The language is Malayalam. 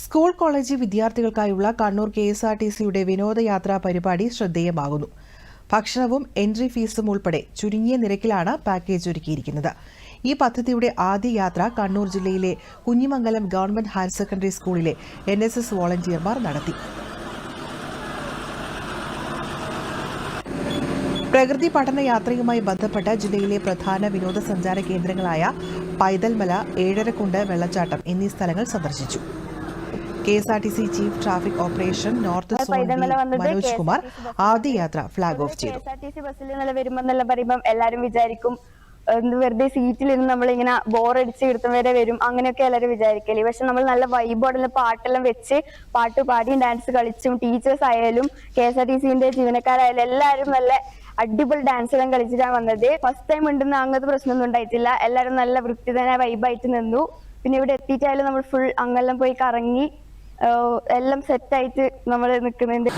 School college വിദ്യാർത്ഥികൾക്കായുള്ള Kannur K S R T സിയുടെ വിനോദയാത്രാ പരിപാടി ശ്രദ്ധേയമാകുന്നു. ഭക്ഷണവും എൻട്രി ഫീസും ഉൾപ്പെടെ ചുരുങ്ങിയ നിരക്കിലാണ് പാക്കേജ് ഒരുക്കിയിരിക്കുന്നത്. ഈ പദ്ധതിയുടെ ആദ്യ യാത്ര കണ്ണൂർ ജില്ലയിലെ കുഞ്ഞിമംഗലം ഗവൺമെന്റ് ഹയർ സെക്കൻഡറി സ്കൂളിലെ എൻ എസ് എസ് വോളണ്ടിയർമാർ നടത്തി. പ്രകൃതി പഠന യാത്രയുമായി ബന്ധപ്പെട്ട ജില്ലയിലെ പ്രധാന വിനോദസഞ്ചാര കേന്ദ്രങ്ങളായ പൈതൽമല ഏഴരക്കുണ്ട് വെള്ളച്ചാട്ടം എന്നീ സ്ഥലങ്ങൾ സന്ദർശിച്ചു. K S R T C chief traffic operation north Manoj Kumar ആദ്യ യാത്ര ഫ്ളാഗ് ഓഫ് ചെയ്തു. K S R T C ബസ്സിൽ നല്ല വരുമ്പോ പറയുമ്പോൾ എല്ലാരും വിചാരിക്കും വെറുതെ സീറ്റിലിരുന്ന് നമ്മളിങ്ങനെ ബോറടിച്ച് കിടത്തുന്നവരെ വരും. അങ്ങനെയൊക്കെ എല്ലാവരും വിചാരിക്കൽ. പക്ഷെ നമ്മൾ നല്ല വൈബോടെല്ലാം പാട്ടെല്ലാം വെച്ച് പാട്ട് പാടിയും ഡാൻസ് കളിച്ചും ടീച്ചേഴ്സ് ആയാലും കെ എസ് ആർ ടി സിന്റെ ജീവനക്കാരായാലും എല്ലാവരും നല്ല അടിപൊളി ഡാൻസ് എല്ലാം കളിച്ചിട്ടാണ് വന്നത്. ഫസ്റ്റ് ടൈം ഉണ്ടെന്ന് അങ്ങനത്തെ പ്രശ്നമൊന്നും ഉണ്ടായിട്ടില്ല. എല്ലാവരും നല്ല വൃത്തിതനായ വൈബായിട്ട് നിന്നു. പിന്നെ ഇവിടെ എത്തിയിട്ടായാലും നമ്മൾ ഫുൾ അങ്ങെല്ലാം പോയി കറങ്ങി എല്ലാം സെറ്റായിട്ട് നമ്മൾ നിൽക്കുന്നുണ്ട്